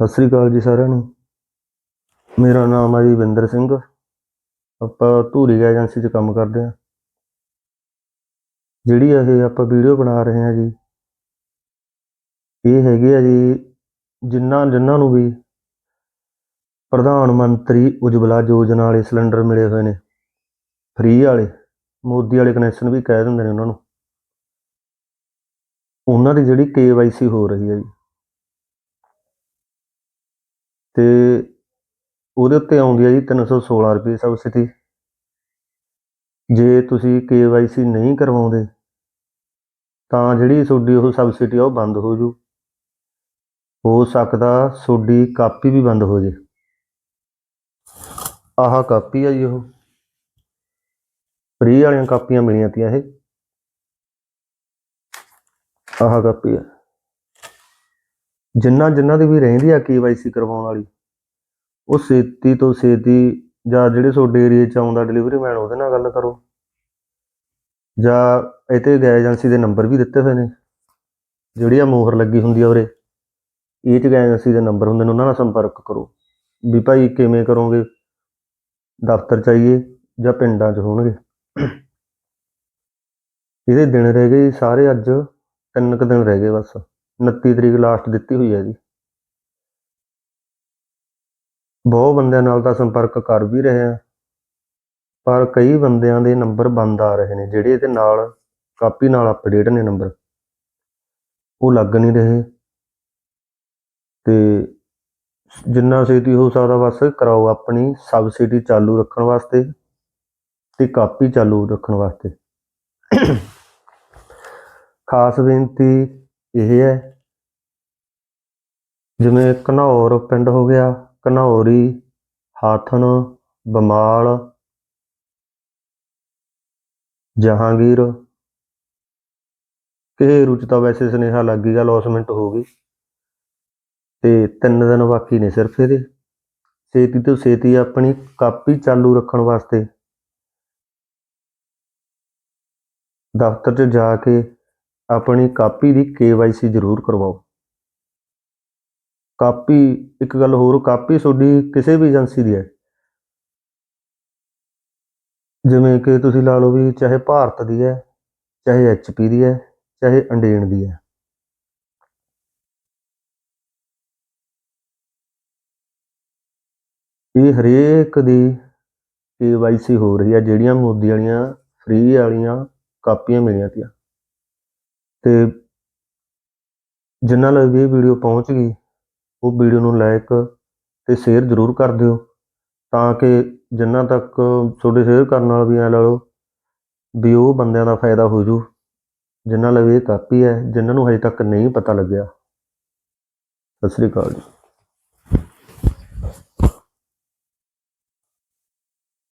ਸਤਿ ਸ੍ਰੀ ਅਕਾਲ ਜੀ ਸਾਰਿਆਂ ਨੂੰ। ਮੇਰਾ ਨਾਮ ਹੈ ਜੀ ਵਿੰਦਰ ਸਿੰਘ। ਆਪਾਂ ਧੂਰੀ ਏਜੰਸੀ 'ਚ ਕੰਮ ਕਰਦੇ ਹਾਂ। ਜਿਹੜੀ ਇਹ ਆਪਾਂ ਵੀਡੀਓ ਬਣਾ ਰਹੇ ਹਾਂ ਜੀ, ਇਹ ਹੈਗੇ ਆ ਜੀ ਜਿਨ੍ਹਾਂ ਜਿਨ੍ਹਾਂ ਨੂੰ ਵੀ ਪ੍ਰਧਾਨ ਮੰਤਰੀ ਉਜਵਲਾ ਯੋਜਨਾ ਵਾਲੇ ਸਿਲੰਡਰ ਮਿਲੇ ਹੋਏ ਨੇ, ਫ੍ਰੀ ਵਾਲੇ, ਮੋਦੀ ਵਾਲੇ ਕਨੈਕਸ਼ਨ ਵੀ ਕਹਿ ਦਿੰਦੇ ਨੇ ਉਹਨਾਂ ਨੂੰ। ਉਹਨਾਂ ਦੀ ਜਿਹੜੀ ਕੇਵਾਈਸੀ ਹੋ ਰਹੀ ਹੈ ਜੀ ਤੇ ਉਹਦੇ ਉੱਤੇ ਆਉਂਦੀ ਹੈ ਜੀ 316 ਰੁਪਏ ਸਬਸਿਡੀ ਜੇ ਤੁਸੀਂ ਕੇਵਾਈਸੀ ਨਹੀਂ ਕਰਵਾਉਂਦੇ, ਤਾਂ ਜਿਹੜੀ ਤੁਹਾਡੀ ਉਹ ਸਬਸਿਡੀ ਆ ਉਹ ਬੰਦ ਹੋ ਜੂ। ਹੋ ਸਕਦਾ ਤੁਹਾਡੀ ਕਾਪੀ ਵੀ ਬੰਦ ਹੋ ਜੇ। ਆਹ ਕਾਪੀ ਆ ਜੀ ਉਹ। ਫ੍ਰੀ ਵਾਲੀਆਂ ਕਾਪੀਆਂ ਮਿਲੀਆਂ ਤੀਆਂ ਇਹ। ਆਹ ਕਾਪੀ ਆ। ਜਿੰਨਾ ਜਿੰਨਾ ਦੀ ਵੀ ਰਹਿੰਦੀ ਆ ਕੇਵਾਈਸੀ ਕਰਵਾਉਣ ਵਾਲੀ, ਉਹ ਛੇਤੀ ਤੋਂ ਛੇਤੀ ਜਾਂ ਜਿਹੜੇ ਤੁਹਾਡੇ ਏਰੀਏ 'ਚ ਆਉਂਦਾ ਡਿਲੀਵਰੀ ਮੈਨ ਉਹਦੇ ਨਾਲ ਗੱਲ ਕਰੋ। ਜਾਂ ਇਹ 'ਤੇ ਗੈਸ ਏਜੰਸੀ ਦੇ ਨੰਬਰ ਵੀ ਦਿੱਤੇ ਹੋਏ ਨੇ। ਜਿਹੜੀ ਆ ਮੋਹਰ ਲੱਗੀ ਹੁੰਦੀ ਆ ਉਰੇ, ਇਹ 'ਚ ਗੈਸ ਏਜੰਸੀ ਦੇ ਨੰਬਰ ਹੁੰਦੇ ਨੇ, ਉਹਨਾਂ ਨਾਲ ਸੰਪਰਕ ਕਰੋ। ਵੀ ਭਾਈ ਕਿਵੇਂ ਕਰੋਗੇ? ਦਫ਼ਤਰ ਚਾਹੀਏ ਜਾਂ ਪਿੰਡਾਂ 'ਚ ਹੋਣਗੇ? ਇਹਦੇ ਦਿਨ ਰਹਿ ਗਏ ਜੀ, ਸਾਰੇ ਅੱਜ ਤਿੰਨ ਕੁ ਦਿਨ ਰਹਿ ਗਏ ਬਸ। 29 ਤਰੀਕ ਲਾਸਟ ਦਿੱਤੀ ਹੋਈ ਹੈ ਜੀ। ਬਹੁਤ ਬੰਦਿਆਂ ਨਾਲ ਤਾਂ ਸੰਪਰਕ ਕਰ ਵੀ ਰਹੇ ਆ ਪਰ ਕਈ ਬੰਦਿਆਂ ਦੇ ਨੰਬਰ ਬੰਦ ਆ ਰਹੇ ਨੇ, ਜਿਹੜੇ ਇਹਦੇ ਨਾਲ, ਕਾਪੀ ਨਾਲ ਅਪਡੇਟ ਨੇ ਨੰਬਰ ਉਹ ਲੱਗ ਨਹੀਂ ਰਹੇ। ਤੇ ਜਿੰਨਾ ਛੇਤੀ ਹੋ ਸਕਦਾ ਬਸ ਕਰਾਓ ਆਪਣੀ ਸਬਸਿਡੀ ਚਾਲੂ ਰੱਖਣ ਵਾਸਤੇ ਤੇ ਕਾਪੀ ਚਾਲੂ ਰੱਖਣ ਵਾਸਤੇ। ਖਾਸ ਬੇਨਤੀ ਇਹ ਹੈ। ਜਿਵੇਂ ਘਨੌਰ ਪਿੰਡ ਹੋ ਗਿਆ, ਘਨੌਰੀ ਹਾਥਣ ਬਮਾਲ ਜਹਾਂਗੀਰ। ਘੇਰੂ ਚ ਤਾਂ ਵੈਸੇ ਸੁਨੇਹਾ ਲੱਗ ਗਿਆ ਲੌਸਮੈਂਟ ਹੋ ਗਈ। ਤੇ ਤਿੰਨ ਦਿਨ ਬਾਕੀ ਨੇ ਸਿਰਫ ਇਹਦੇ। ਛੇਤੀ ਤੋਂ ਛੇਤੀ ਆਪਣੀ ਕਾਪੀ ਚਾਲੂ ਰੱਖਣ ਵਾਸਤੇ ਦਫ਼ਤਰ 'ਚ ਜਾ ਕੇ ਆਪਣੀ ਕਾਪੀ ਦੀ ਕੇਵਾਈਸੀ ਜ਼ਰੂਰ ਕਰਵਾਓ। ਕਾਪੀ, ਇੱਕ ਗੱਲ ਹੋਰ, ਕਾਪੀ ਤੁਹਾਡੀ ਕਿਸੇ ਵੀ ਏਜੰਸੀ ਦੀ ਹੈ। ਜਿਵੇਂ ਕਿ ਤੁਸੀਂ ਲਾ ਲਓ ਵੀ ਚਾਹੇ ਭਾਰਤ ਦੀ ਹੈ, ਚਾਹੇ ਐਚਪੀ ਦੀ ਹੈ, ਚਾਹੇ ਅੰਡੇਨ ਦੀ ਹੈ। ਇਹ ਹਰੇਕ ਦੀ ਕੇਵਾਈਸੀ ਹੋ ਰਹੀ ਹੈ, ਜਿਹੜੀਆਂ ਮੋਦੀ ਵਾਲੀਆਂ, ਫ੍ਰੀ ਵਾਲੀਆਂ ਕਾਪੀਆਂ ਮਿਲੀਆਂ ਤੀਆਂ। ਤੇ ਜਿਨ੍ਹਾਂ ਲਈ ਵੀ ਇਹ ਵੀਡੀਓ ਪਹੁੰਚ ਗਈ, ਉਹ ਵੀਡੀਓ ਨੂੰ ਲਾਈਕ ਤੇ ਸ਼ੇਅਰ ਜ਼ਰੂਰ ਕਰ ਦਿਓ, ਤਾਂ ਕਿ ਜਿਨ੍ਹਾਂ ਤੱਕ ਤੁਹਾਡੇ ਸ਼ੇਅਰ ਕਰਨ ਨਾਲ ਵੀ ਐ ਲਾ ਲਓ ਵੀ ਉਹ ਬੰਦਿਆਂ ਦਾ ਫਾਇਦਾ ਹੋ ਜੂ ਜਿਨ੍ਹਾਂ ਲਈ ਇਹ ਕਾਪੀ ਹੈ ਜਿਨ੍ਹਾਂ ਨੂੰ ਹਜੇ ਤੱਕ ਨਹੀਂ ਪਤਾ ਲੱਗਿਆ। ਸਤਿ ਸ੍ਰੀ ਅਕਾਲ ਜੀ।